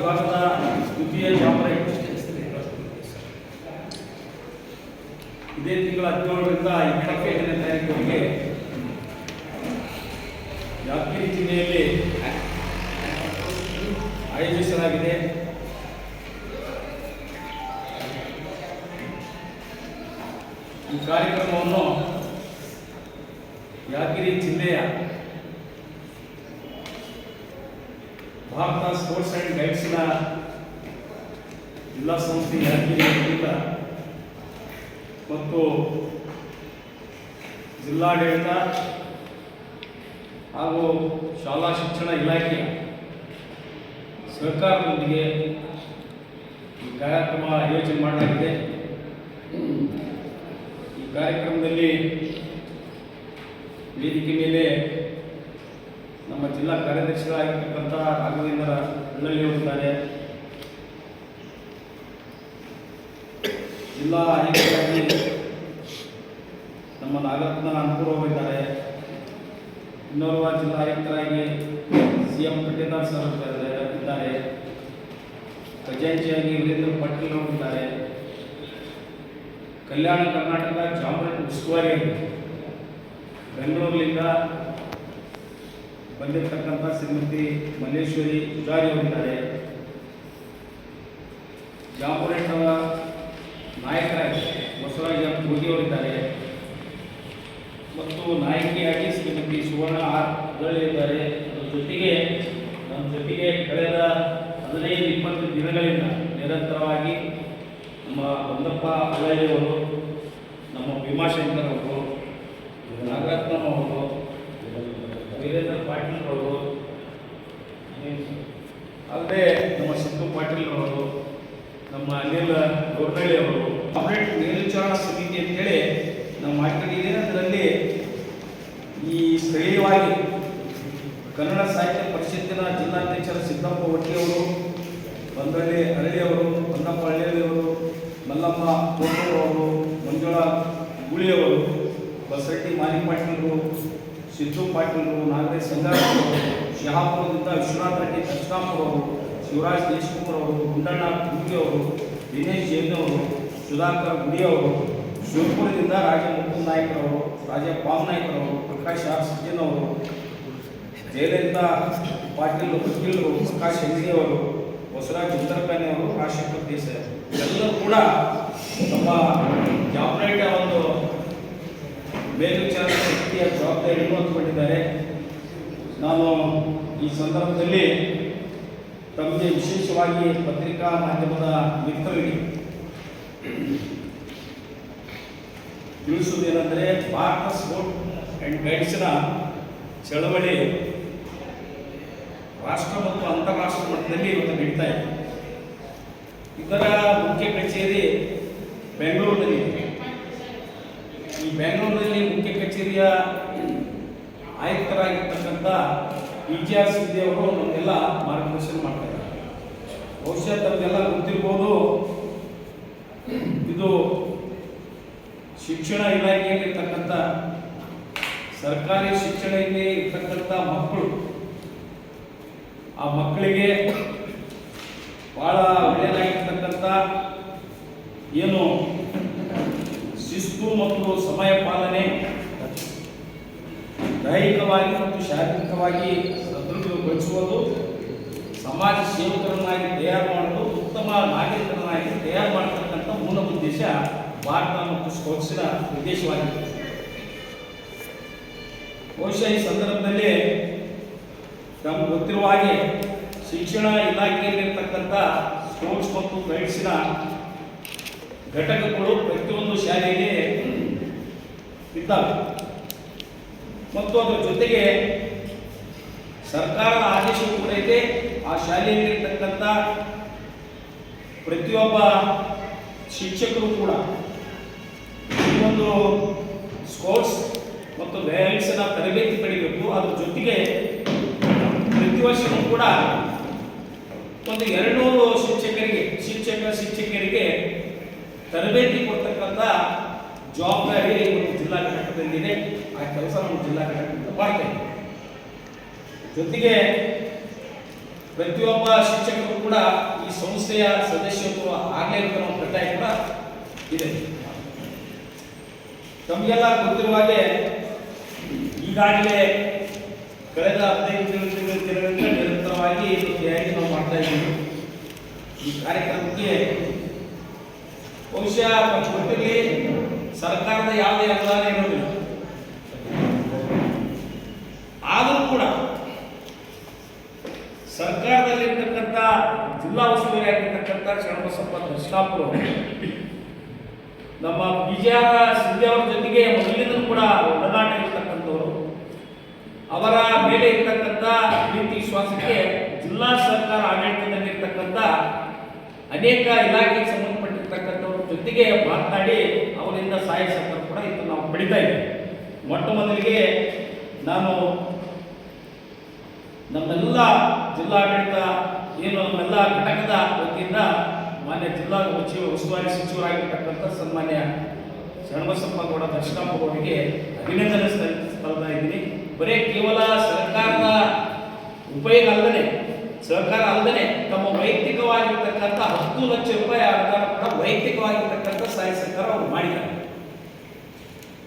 ವಿಭಾಗದ ದ್ವಿತೀಯ ಜವಾಬ್ದಾರಿ ಇದೇ ತಿಂಗಳ ಹದಿನೇಳರಿಂದ ಇಪ್ಪತ್ತೈದನೇ ತಾರೀಕಿಗೆ ಯಾದಗಿರಿ ಜಿಲ್ಲೆಯಲ್ಲಿ ಆಯೋಜಿಸಲಾಗಿದೆ. ಈ ಕಾರ್ಯಕ್ರಮವನ್ನು ಯಾದಗಿರಿ ಜಿಲ್ಲೆಯ ಭಾರತ ಸ್ಪೋರ್ಟ್ಸ್ ಆ್ಯಂಡ್ ಗೈಡ್ಸ್ನ ಜಿಲ್ಲಾ ಸಂಸ್ಥೆ ವತಿಯಿಂದ ಮತ್ತು ಜಿಲ್ಲಾಡಳಿತ ಹಾಗೂ ಶಾಲಾ ಶಿಕ್ಷಣ ಇಲಾಖೆಯ ಸರ್ಕಾರದೊಂದಿಗೆ ಈ ಕಾರ್ಯಕ್ರಮ ಆಯೋಜನೆ ಮಾಡಲಾಗಿದೆ. ಈ ಕಾರ್ಯಕ್ರಮದಲ್ಲಿ ವೇದಿಕೆ ಮೇಲೆ ನಮ್ಮ ಜಿಲ್ಲಾ ಕಾರ್ಯದರ್ಶಿಗಳಾಗಿರ್ತಕ್ಕಂಥ ರಾಘವೇಂದ್ರ ಅವರಿದ್ದಾರೆ ಜಿಲ್ಲಾ ಆಯುಕ್ತರಾಗಿ ನಮ್ಮ ನಾಗರತ್ನ ಅನುಕೂಲ ಅವರಿದ್ದಾರೆ ಇನ್ನೋರ್ವ ಜಿಲ್ಲಾ ಆಯುಕ್ತರಾಗಿ ಸಿ ಎಂ ಕಟ್ಟೇದಾರ್ ಸರ್ ಇದ್ದಾರೆ ಖಜಾಂಚಿಯಾಗಿ ವೀರೇಂದ್ರ ಪಾಟೀಲ್ ಅವರು ಇದ್ದಾರೆ. ಕಲ್ಯಾಣ ಕರ್ನಾಟಕ ಜಾಮರಾಜ ಉಸ್ತುವಾರಿ ಬೆಂಗಳೂರಿನಿಂದ ಬಂದಿರತಕ್ಕಂಥ ಶ್ರೀಮತಿ ಮಲ್ಲೇಶ್ವರಿ ಪೂಜಾರಿ ಅವರಿದ್ದಾರೆ. ಜಾಮರೇಟ್ ಅವರ ನಾಯಕರಾಗಿ ಬಸವರಾಜ ಭೋಗಿ ಅವರಿದ್ದಾರೆ. ಮತ್ತು ನಾಯಕಿಯಾಗಿ ಶ್ರೀಮತಿ ಸುವರ್ಣ ಆರ್ ಇದ್ದಾರೆ. ಅದರ ಜೊತೆಗೆ ನಮ್ಮ ಜೊತೆಗೆ ಕಳೆದ ಹದಿನೈದು, ಇಪ್ಪತ್ತು ದಿನಗಳಿಂದ ನಿರಂತರವಾಗಿ ನಮ್ಮ ಬಂದಪ್ಪ ಅಲಯ್ಯವರು ನಮ್ಮ ಭೀಮಾಶಂಕರ್ ಅವರು ನಾಗರತ್ನ ಅವರು ವೀರೇಂದ್ರ ಪಾಟೀಲ್ ಅವರು. ಅಲ್ಲದೆ ನಮ್ಮ ಸಿದ್ದು ಪಾಟೀಲ್ ಅವರು, ನಮ್ಮ ಅನಿಲ್ ಗೋರ್ನಳ್ಳಿ ಅವರು. ಕಾಂಗ್ರೆಸ್ ಮೇಲ್ವಿಚಾರಣಾ ಸಮಿತಿ ಅಂತೇಳಿ ನಾವು ಮಾಡ್ಕೊಂಡಿದ್ದೀವಿ ಅದರಲ್ಲಿ ಈ ಸ್ಥಳೀಯವಾಗಿ ಕನ್ನಡ ಸಾಹಿತ್ಯ ಪರಿಷತ್ತಿನ ಜಿಲ್ಲಾಧ್ಯಕ್ಷರ ಸಿದ್ದಪ್ಪ ಅವರು ಬಂದಳ್ಳಿ ಅರಳಿ ಅವರು ಹೊನ್ನಪ್ಪ ಹಳ್ಳಿಯವರು ಮಲ್ಲಮ್ಮ ಕೋಟೂರು ಅವರು, ಮಂಜುಳಾ ಗುಳಿಯವರು ಬಸರಟ್ಟಿ ಮಾಲಿ ಪಾಟೀಲರು ಸಿದ್ದು ಪಾಟೀಲ್ರು ನಾಗರೇಶ್ ಸಂಗಾರ ಅವರು, ಶಹಾಪುರದಿಂದ ವಿಶ್ವನಾಥ್ ರೆಡ್ಡಿ ಕೃಷ್ಣಾಪುರ ಅವರು, ಶಿವರಾಜ್ ದೇಶಮುಖರ್ ಅವರು, ಗುಂಡಣ್ಣ ಗುಂಡಿ ಅವರು, ದಿನೇಶ್ ಜೈನ್ ಅವರು, ಸುಧಾಕರ್ ಗುಡಿ ಅವರು, ಶಿವಪುರದಿಂದ ರಾಜ ಮುಕುಂದ್ ನಾಯ್ಕರವರು ರಾಜ ಪಾಮ್ ನಾಯ್ಕರವರು ಪ್ರಕಾಶ್ ಆರ್ ಸಜ್ಜನ್ ಅವರು, ಜಯಲಲಿತಾ ಪಾಟೀಲ್ ವಕೀಲರು ಪ್ರಕಾಶ್ ಹೆಂಗಡಿ ಅವರು, ಬಸವರಾಜ್ ಉತ್ತರಕಾನಿ ಅವರು, ರಾಜಶೇಖರ್ ದೇಸಾಯಿ ಎಲ್ಲರೂ ಕೂಡ ನಮ್ಮ ಜಾಬ್ರೇಟ್ ಒಂದು ಮೇಲ್ವಿಚಾರಣಾ ಶಕ್ತಿಯ ಜವಾಬ್ದಾರಿಯನ್ನು ಹೊತ್ತುಕೊಂಡಿದ್ದಾರೆ ನಾನು ಈ ಸಂದರ್ಭದಲ್ಲಿ ತಮಗೆ ವಿಶೇಷವಾಗಿ ಪತ್ರಿಕಾ ಮಾಧ್ಯಮದ ಮಿತ್ರರಿಗೆ ತಿಳಿಸುವುದೇನೆಂದರೆ ಭಾರತ ಸ್ಪೋರ್ಟ್ ಆ್ಯಂಡ್ ಗೈಡ್ಸ್ನ ಚಳವಳಿ ರಾಷ್ಟ್ರ ಮತ್ತು ಅಂತಾರಾಷ್ಟ್ರ ಮಟ್ಟದಲ್ಲಿ ಇವತ್ತು ನಡೀತಾ ಇದೆ. ಇದರ ಮುಖ್ಯ ಕಚೇರಿ ಬೆಂಗಳೂರಿನಲ್ಲಿ ಈ ಬೆಂಗಳೂರಿನಲ್ಲಿ ಕಚೇರಿಯ ಆಯುಕ್ತರಾಗಿರ್ತಕ್ಕಂಥ ಇತಿಹಾಸ ಅವರು ಎಲ್ಲ ಮಾರ್ಗದರ್ಶನ ಮಾಡ್ತಾರೆ ಬಹುಶಃ ತಮಗೆಲ್ಲ ಗೊತ್ತಿರ್ಬೋದು. ಇದು ಶಿಕ್ಷಣ ಇಲಾಖೆಯಲ್ಲಿರ್ತಕ್ಕಂಥ, ಸರ್ಕಾರಿ ಶಿಕ್ಷಣದಲ್ಲಿ ಇರ್ತಕ್ಕಂಥ ಮಕ್ಕಳು, ಆ ಮಕ್ಕಳಿಗೆ ಭಾಳ ಒಳ್ಳೆಯದಾಗಿರ್ತಕ್ಕಂಥ ಏನು ಶಿಸ್ತು ಮತ್ತು ಸಮಯ ಪಾಲನೆ ದೈಹಿಕವಾಗಿ ಮತ್ತು ಶಾರೀರಿಕವಾಗಿ ಸದೃಢಗೊಳಿಸುವುದು, ಸಮಾಜ ಸೇವಕರನ್ನಾಗಿ ತಯಾರು ಮಾಡೋದು ಉತ್ತಮ ನಾಗರಿಕರನ್ನಾಗಿ ತಯಾರು ಮಾಡತಕ್ಕಂಥ ಮೂಲ ಉದ್ದೇಶ ಭಾರತ ಮತ್ತು ಸ್ಪೋರ್ಟ್ಸಿನ ಉದ್ದೇಶವಾಗಿದೆ ಬಹುಶಃ ಈ ಸಂದರ್ಭದಲ್ಲಿ ನಮ್ಗೆ ಗೊತ್ತಿರುವ ಹಾಗೆ ಶಿಕ್ಷಣ ಇಲಾಖೆಯಲ್ಲಿರ್ತಕ್ಕಂಥ ಸ್ಪೋರ್ಟ್ಸ್ ಮತ್ತು ಗೈಡ್ಸಿನ ಘಟಕಗಳು ಪ್ರತಿಯೊಂದು ಶಾಲೆಯಲ್ಲಿ ಇದ್ದಾವೆ. ಮತ್ತು ಅದರ ಜೊತೆಗೆ ಸರ್ಕಾರದ ಆದೇಶವೂ ಕೂಡ ಇದೆ. ಆ ಶಾಲೆಯಲ್ಲಿರ್ತಕ್ಕಂಥ ಪ್ರತಿಯೊಬ್ಬ ಶಿಕ್ಷಕರು ಕೂಡ ಈ ಒಂದು ಸ್ಪೋರ್ಟ್ಸ್ ಮತ್ತು ಗೈಡ್ಸ್ನ ತರಬೇತಿ ಪಡಿಬೇಕು. ಅದ್ರ ಜೊತೆಗೆ ಪ್ರತಿ ವರ್ಷವೂ ಕೂಡ ಒಂದು ಎರಡುನೂರು ಶಿಕ್ಷಕರಿಗೆ, ಶಿಕ್ಷಕ ಶಿಕ್ಷಕರಿಗೆ ತರಬೇತಿ ಕೊಡ್ತಕ್ಕಂಥ ಜವಾಬ್ದಾರಿ ಒಂದು ಜಿಲ್ಲಾ ಘಟಕದಲ್ಲಿದೆ. ಆ ಕೆಲಸ ನಮ್ಮ ಜಿಲ್ಲಾ ಘಟಕದಿಂದ ಮಾಡ್ತಾ ಇದ್ದೀವಿ. ಜೊತೆಗೆ ಪ್ರತಿಯೊಬ್ಬ ಶಿಕ್ಷಕರು ಕೂಡ ಈ ಸಂಸ್ಥೆಯ ಸದಸ್ಯತ್ವ ಆಗಲೇಬೇಕು ಅನ್ನೋ ಕಡ್ಡಾಯ ಕೂಡ ಇದೆ. ತಮಗೆಲ್ಲ ಗೊತ್ತಿರುವ ಹಾಗೆ ಈಗಾಗಲೇ ಕಳೆದ ಹದಿನೈದು ದಿನಗಳ ದಿನಗಳಿಂದ ನಿರಂತರವಾಗಿ ತಯಾರಿ ನಾವು ಮಾಡ್ತಾ ಇದ್ದೀವಿ. ಈ ಕಾರ್ಯಕ್ರಮಕ್ಕೆ ಬಹುಶಃ ಸರ್ಕಾರದ ಯಾವುದೇ ಅನುದಾನ ಇರೋದಿಲ್ಲ ಆದರೂ ಕೂಡ ಸರ್ಕಾರದಲ್ಲಿರ್ತಕ್ಕಂಥ ಜಿಲ್ಲಾ ಉಸ್ತುವಾರಿ ಆಗಿರ್ತಕ್ಕಂಥ ಶರಣಬಸಪ್ಪ ದರ್ಶನಾಪುರ ನಮ್ಮ ವಿಜಯ ಸಿದ್ದಿಯವರ ಜೊತೆಗೆ ಮೊದಲಿಂದಲೂ ಕೂಡ ಒಡನಾಟ ಇರ್ತಕ್ಕಂಥವರು. ಅವರ ಮೇಲೆ ಇರ್ತಕ್ಕಂಥ ಪ್ರೀತಿ ವಿಶ್ವಾಸಕ್ಕೆ ಜಿಲ್ಲಾ ಸರ್ಕಾರ ಆಡಳಿತದಲ್ಲಿರ್ತಕ್ಕಂಥ ಅನೇಕ ಇಲಾಖೆಗೆ ಸಂಬಂಧಪಟ್ಟಿರ್ತಕ್ಕಂಥವ್ರ. ಜೊತೆಗೆ ಮಾತನಾಡಿ ಅವರಿಂದ ಸಹಾಯ ಸಹಕಾರ ಕೂಡ ಇದು ನಾವು ಪಡಿತಾ ಇದ್ದೀವಿ ಮೊಟ್ಟ ಮೊದಲಿಗೆ ನಾನು ನಮ್ಮೆಲ್ಲ ಜಿಲ್ಲಾಡಳಿತ, ಏನು ನಮ್ಮೆಲ್ಲ ಘಟಕದ ವತಿಯಿಂದ ಮಾನ್ಯ ಜಿಲ್ಲಾ ಸಚಿವ ಉಸ್ತುವಾರಿ ಸಚಿವರಾಗಿರ್ತಕ್ಕಂಥ ಸನ್ಮಾನ್ಯ ಶರಣಬಸಪ್ಪ ಕೂಡ ದರ್ಶನಪ್ಪ ಅವರಿಗೆ ಅಭಿನಂದನೆ ಸಲ್ಲಿಸ್ತಾ ಇದ್ದೀನಿ. ಬರೀ ಕೇವಲ ಸರ್ಕಾರದ ಉಪಯೋಗ ಅಲ್ಲದೆ, ಸಹಕಾರ ಅಲ್ಲದೆ ತಮ್ಮ ವೈಯಕ್ತಿಕವಾಗಿರ್ತಕ್ಕಂಥ ಹತ್ತು ಲಕ್ಷ ರೂಪಾಯಿ ಅನುದಾನ ಕೂಡ ವೈಯಕ್ತಿಕವಾಗಿರ್ತಕ್ಕಂಥ ಸಹಾಯ ಸರ್ಕಾರ ಅವರು ಮಾಡಿದ್ದಾರೆ.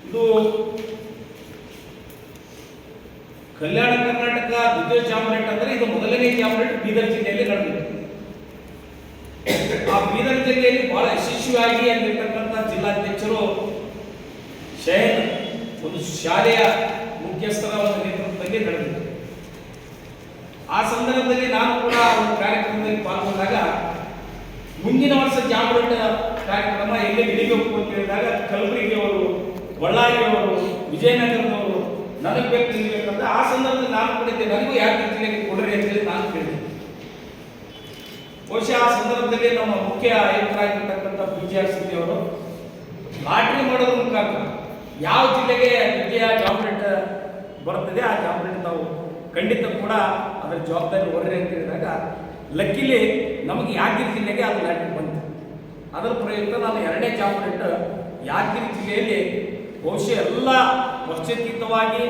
ಇದು ಕಲ್ಯಾಣ ಕರ್ನಾಟಕ ದ್ವಿತೀಯ ಚಾಮರೇಟ್ ಅಂದ್ರೆ ಇದು ಮೊದಲನೇ ಚಾಮರೇಟ್ ಬೀದರ್ ಜಿಲ್ಲೆಯಲ್ಲಿ ನಡೆದಿದೆ. ಆ ಬೀದರ್ ಜಿಲ್ಲೆಯಲ್ಲಿ ಬಹಳ ಯಶಸ್ವಿಯಾಗಿ ಅಲ್ಲಿರ್ತಕ್ಕಂಥ ಜಿಲ್ಲಾಧ್ಯಕ್ಷರು ಶಹನ್ ಒಂದು ಶಾಲೆಯ ಮುಖ್ಯಸ್ಥರ ಒಂದು ನೇತೃತ್ವದಲ್ಲಿ ನಡೆದಿದೆ. ಆ ಸಂದರ್ಭದಲ್ಲಿ ನಾನು ಕೂಡ ಒಂದು ಕಾರ್ಯಕ್ರಮದಲ್ಲಿ ಪಾಲ್ಗೊಂಡಾಗ ಮುಂದಿನ ವರ್ಷ ಜಾಮರೇಟ್ ಕಾರ್ಯಕ್ರಮ ಎಲ್ಲಿ ಹಿಡಿಬೇಕು ಅಂತ ಹೇಳಿದಾಗ ಕಲಬುರಗಿ ಅವರು ಬಳ್ಳಾರಿಯವರು ವಿಜಯನಗರದವರು ನನಗೆ ಬೇಕು ನಿಲ್ಬೇಕಂದ್ರೆ ಆ ಸಂದರ್ಭದಲ್ಲಿ ನಾನು ಕೊಡಿದ್ದೆ ನನಗೂ ಯಾಕೆ ಜಿಲ್ಲೆಗೆ ಕೊಡ್ರಿ ಅಂತೇಳಿ ನಾನು ಕೇಳಿದೆ. ಬಹುಶಃ ಆ ಸಂದರ್ಭದಲ್ಲಿ ನಮ್ಮ ಮುಖ್ಯ ಆಯುಕ್ತರಾಗಿರ್ತಕ್ಕಂಥ ಬಿ ಜಿ ಆರ್ ಅವರು, ಲಾಟ್ರಿ ಮಾಡೋದ್ರ ಮುಖಾಂತರ ಯಾವ ಜಿಲ್ಲೆಗೆ ವಿದ್ಯಾ ಜಾಬ್ಲೆಟ್ ಬರ್ತದೆ, ಆ ಜಾಬ್ಲೆಟ್ ನಾವು ಖಂಡಿತ ಕೂಡ ಅದರ ಜವಾಬ್ದಾರಿ ಹೊರ್ರಿ ಅಂತ ಹೇಳಿದಾಗ ಲಕ್ಕಿಲಿ ನಮಗೆ ಯಾದಗಿರಿ ಜಿಲ್ಲೆಗೆ ಅದು ಲಾಟ್ರಿ ಬಂತು. ಅದರ ಪ್ರಯುಕ್ತ ನಾನು ಎರಡನೇ ಜಾಬ್ಲೆಟ್ ಯಾದಗಿರಿ ಜಿಲ್ಲೆಯಲ್ಲಿ ಬಹುಶಃ ಎಲ್ಲ ಪಕ್ಷಾತೀತವಾಗಿ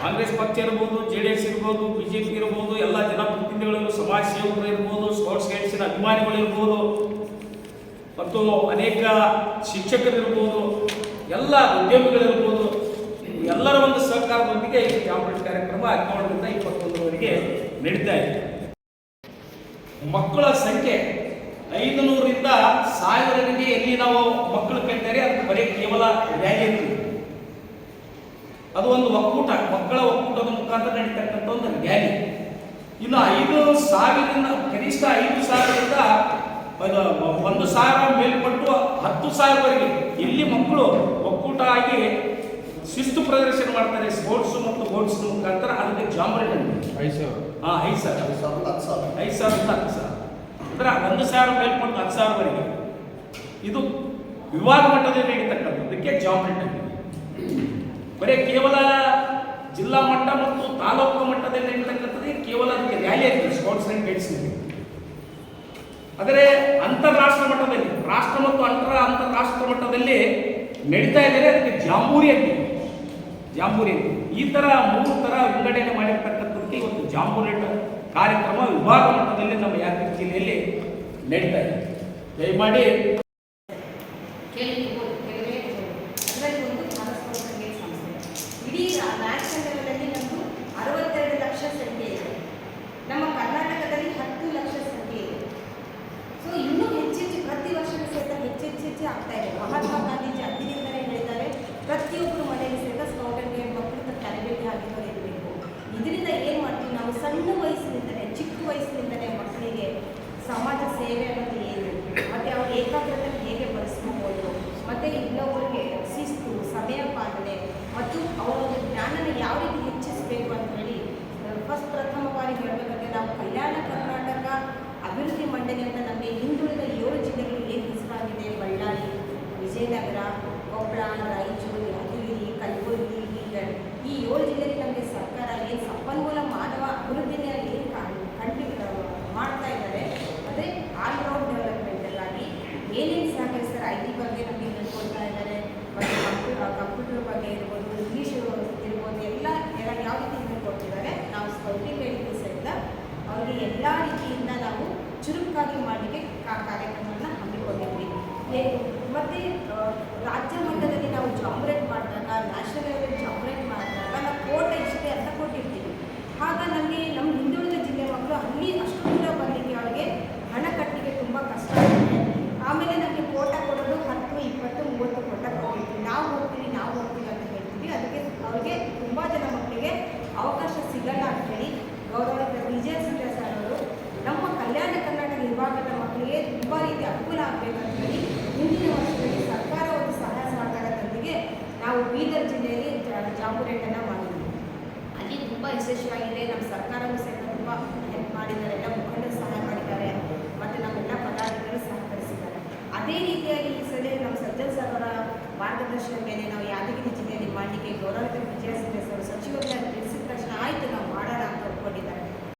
ಕಾಂಗ್ರೆಸ್ ಪಕ್ಷ ಇರ್ಬೋದು, ಜೆ ಡಿ ಎಸ್ ಇರ್ಬೋದು, ಬಿ ಜೆ ಪಿ ಇರ್ಬೋದು, ಎಲ್ಲ ಜನಪ್ರತಿನಿಧಿಗಳು ಸಮಾಜ ಸೇವಕರು ಇರ್ಬೋದು ಸ್ಪೋರ್ಟ್ಸ್ ಗೈಡ್ಸಿನ ಅಭಿಮಾನಿಗಳು ಇರ್ಬೋದು, ಮತ್ತು ಅನೇಕ ಶಿಕ್ಷಕರು ಇರ್ಬೋದು, ಎಲ್ಲ ಉದ್ಯಮಿಗಳಿರ್ಬೋದು ಸಹಕಾರದೊಂದಿಗೆ ಈ ಜಾಂಬರೇಟ್ ಕಾರ್ಯಕ್ರಮ ಹದಿನೇಳರಿಂದ ಇಪ್ಪತ್ತೊಂದರವರೆಗೆ ನಡೀತಾ ಇದೆ. ಮಕ್ಕಳ ಸಂಖ್ಯೆ ಐದು ನೂರರಿಂದ ಸಾವಿರಗಳಿಗೆ ಎಲ್ಲಿ ನಾವು ಮಕ್ಕಳು ಕಂಡರೆ ಅದು ಬರೀ ಕೇವಲ ರ್ಯಾಲಿ ಅದು ಒಂದು ಒಕ್ಕೂಟ, ಮಕ್ಕಳ ಒಕ್ಕೂಟದ ಮುಖಾಂತರ ನಡೀತಕ್ಕಂಥ ಒಂದು ರ್ಯಾಲಿ ಇನ್ನು ಐದು ಸಾವಿರದಿಂದ, ಕನಿಷ್ಠ ಐದು ಸಾವಿರದಿಂದ ಒಂದು ಸಾವಿರ ಮೇಲ್ಪಟ್ಟು ಹತ್ತು ಸಾವಿರವರೆಗೆ ಇಲ್ಲಿ ಮಕ್ಕಳು ಒಕ್ಕೂಟ ಆಗಿ ಶಿಸ್ತು ಪ್ರದರ್ಶನ ಮಾಡ್ತಾರೆ ಸ್ಪೋರ್ಟ್ಸ್ ಮತ್ತು ಬೋರ್ಡ್ಸ್ ಮುಖಾಂತರ ಅದಕ್ಕೆ ಜಾಂಬರಿ ಅಂತ. ಐದು ಸಾವಿರ. ಹಾಂ ಐದು ಸಾವಿರ. ಐದು ಸಾವಿರದ ಹತ್ತು ಸಾವಿರ. ಐದು ಸಾವಿರದಿಂದ ಹತ್ತು ಸಾವಿರ. ಅಂದ್ರೆ ಒಂದು ಸಾವಿರ ಮೇಲ್ಪಟ್ಟು ಹತ್ತು ಸಾವಿರವರೆಗೆ. ಇದು ವಿವಾದ ಮಟ್ಟದಲ್ಲಿ ನಡೀತಕ್ಕಂಥದ್ದಕ್ಕೆ ಜಾಂಬರಿ ಅಂತ ಬರೀ ಕೇವಲ ಜಿಲ್ಲಾ ಮಟ್ಟ ಮತ್ತು ತಾಲೂಕು ಮಟ್ಟದಲ್ಲಿ ನೀಡಿರ್ತಕ್ಕಂಥದ್ದೇ ಕೇವಲ ಅದಕ್ಕೆ ರ್ಯಾಲಿ ಆಗ್ತದೆ ಸ್ಪೋರ್ಟ್ಸ್ ಅಂಡ್ ಗೈಡ್ಸ್ ಆದರೆ ಅಂತಾರಾಷ್ಟ್ರ ಮಟ್ಟದಲ್ಲಿ ರಾಷ್ಟ್ರ ಮತ್ತು ಅಂತರ ಅಂತಾರಾಷ್ಟ್ರ ಮಟ್ಟದಲ್ಲಿ ನಡೀತಾ ಇದ್ದಾರೆ ಅದಕ್ಕೆ ಜಾಂಬೂರಿ ಅಂತೀವಿ ಜಾಂಬೂರಿ ಈ ಥರ ಮೂರು ಥರ ವಿಂಗಡಣೆ ಮಾಡಿರ್ತಕ್ಕಂಥದ್ದಕ್ಕೆ ಒಂದು ಜಾಂಬೂರಿ ಕಾರ್ಯಕ್ರಮ ವಿಭಾಗ ಮಟ್ಟದಲ್ಲಿ ನಮ್ಮ ಯಾದಗಿರಿ ಜಿಲ್ಲೆಯಲ್ಲಿ ನಡೀತಾ ಇದೆ. ದಯಮಾಡಿ ఇంట్లో ఊరికే రక్షిస్తూ సమయపాటు ಇನಾಗ್ರೇಟನ್ನು ಮಾಡಿದ್ರು ಅಲ್ಲಿ ತುಂಬ ಯಶಸ್ವಿಯಾಗಿದೆ ನಮ್ಮ ಸರ್ಕಾರವೂ ಸಹಿತ ತುಂಬ ಹೆಲ್ಪ್ ಮಾಡಿದ್ದಾರೆ. ಎಲ್ಲ ಮುಖಂಡರು ಸಹಾಯ ಮಾಡಿದ್ದಾರೆ. ಮತ್ತು ನಮ್ಮೆಲ್ಲ ಪದಾಧಿಕಾರಿಗಳು ಸಹಕರಿಸಿದ್ದಾರೆ ಅದೇ ರೀತಿಯಾಗಿ ಈ ಸಲ ನಮ್ಮ ಸಜ್ಜನ್ ಸರ್ ಅವರ ಮಾರ್ಗದರ್ಶನ ಮೇಲೆ ನಾವು ಯಾದಗಿರಿ ಜಿಲ್ಲೆಯಲ್ಲಿ ಮಾಡಲಿಕ್ಕೆ ಗೌರವಿತ ವಿಜಯ ಸಿದ್ದೇಶ್ವರ ಸಚಿವರಾಗಿ ತಿಳಿಸಿದ ತಕ್ಷಣ ಆಯಿತು ನಾವು.